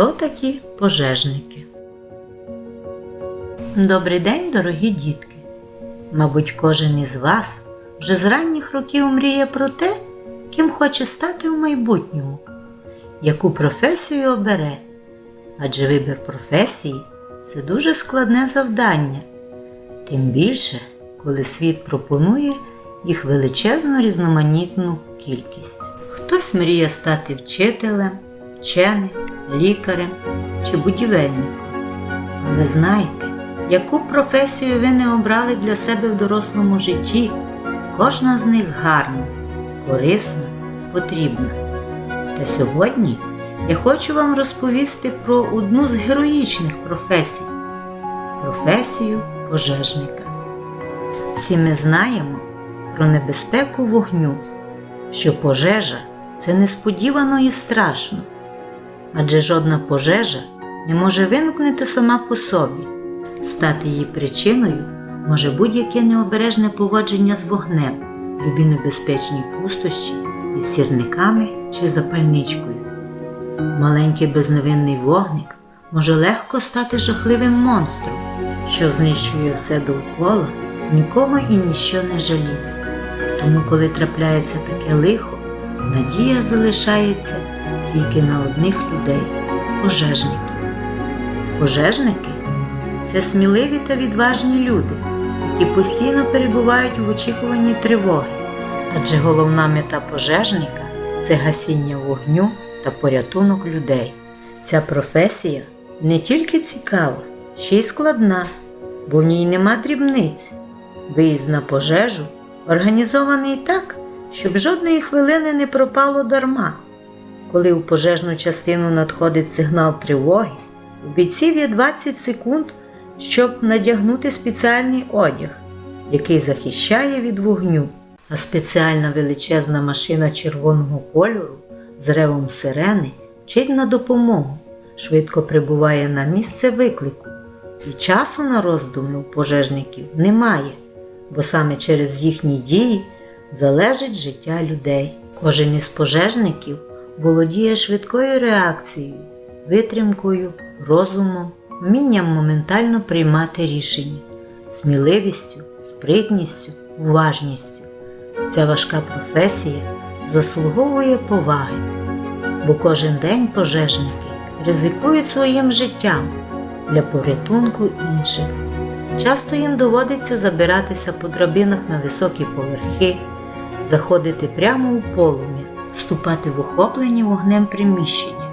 Хто такі пожежники? Добрий день, дорогі дітки! Мабуть, кожен із вас вже з ранніх років мріє про те, ким хоче стати у майбутньому, яку професію обере. Адже вибір професії це дуже складне завдання, тим більше, коли світ пропонує їх величезну різноманітну кількість. Хтось мріє стати вчителем, вченим, лікарем чи будівельником. Але знайте, яку професію ви не обрали для себе в дорослому житті, кожна з них гарна, корисна, потрібна. Та сьогодні я хочу вам розповісти про одну з героїчних професій професію пожежника. Всі ми знаємо про небезпеку вогню, що пожежа це несподівано і страшно, адже жодна пожежа не може виникнути сама по собі. Стати її причиною може будь-яке необережне поводження з вогнем, любі небезпечні пустощі із сірниками чи запальничкою. Маленький безневинний вогник може легко стати жахливим монстром, що знищує все довкола, нікого і ніщо не жаліє. Тому, коли трапляється таке лихо, надія залишається тільки на одних людей пожежників. Пожежники це сміливі та відважні люди, які постійно перебувають в очікуванні тривоги, адже головна мета пожежника це гасіння вогню та порятунок людей. Ця професія не тільки цікава, ще й складна, бо в ній нема дрібниць. Виїзд на пожежу організований так, щоб жодної хвилини не пропало дарма. Коли у пожежну частину надходить сигнал тривоги, у бійців є 20 секунд, щоб надягнути спеціальний одяг, який захищає від вогню, а спеціальна величезна машина червоного кольору з ревом сирени вчить на допомогу, швидко прибуває на місце виклику, і часу на роздуми у пожежників немає, бо саме через їхні дії залежить життя людей. Кожен із пожежників володіє швидкою реакцією, витримкою, розумом, вмінням моментально приймати рішення, сміливістю, спритністю, уважністю. Ця важка професія заслуговує поваги, бо кожен день пожежники ризикують своїм життям для порятунку інших. Часто їм доводиться забиратися по драбинах на високі поверхи, заходити прямо у полум'я, вступати в охоплені вогнем приміщення,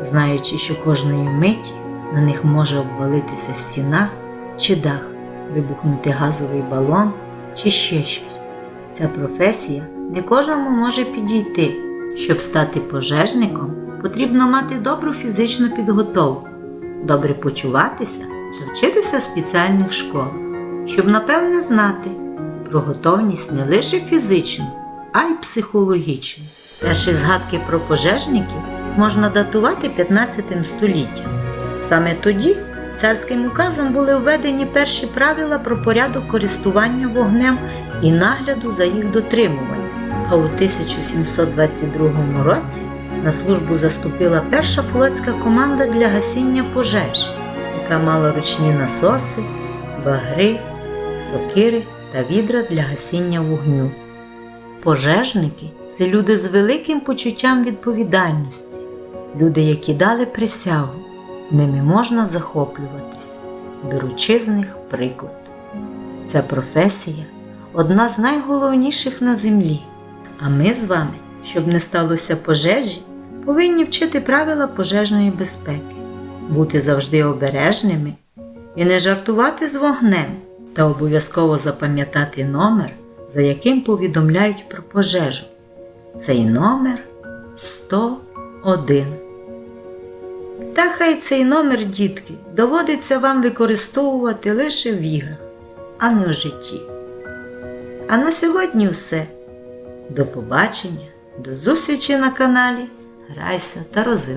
знаючи, що кожної миті на них може обвалитися стіна чи дах, вибухнути газовий балон чи ще щось. Ця професія не кожному може підійти. Щоб стати пожежником, потрібно мати добру фізичну підготовку, добре почуватися та вчитися в спеціальних школах, щоб напевне знати про готовність не лише фізичну, а й психологічну. Перші згадки про пожежників можна датувати 15 століттям. Саме тоді царським указом були введені перші правила про порядок користування вогнем і нагляду за їх дотримуванням. А у 1722 році на службу заступила перша флотська команда для гасіння пожеж, яка мала ручні насоси, багри, сокири та відра для гасіння вогню. Пожежники це люди з великим почуттям відповідальності, люди, які дали присягу, ними можна захоплюватись, беручи з них приклад. Ця професія одна з найголовніших на землі. А ми з вами, щоб не сталося пожежі, повинні вчити правила пожежної безпеки, бути завжди обережними і не жартувати з вогнем, та обов'язково запам'ятати номер, за яким повідомляють про пожежу. Цей номер 101. Та хай цей номер, дітки, доводиться вам використовувати лише в іграх, а не в житті. А на сьогодні все. До побачення, до зустрічі на каналі Грайся та розвивайся.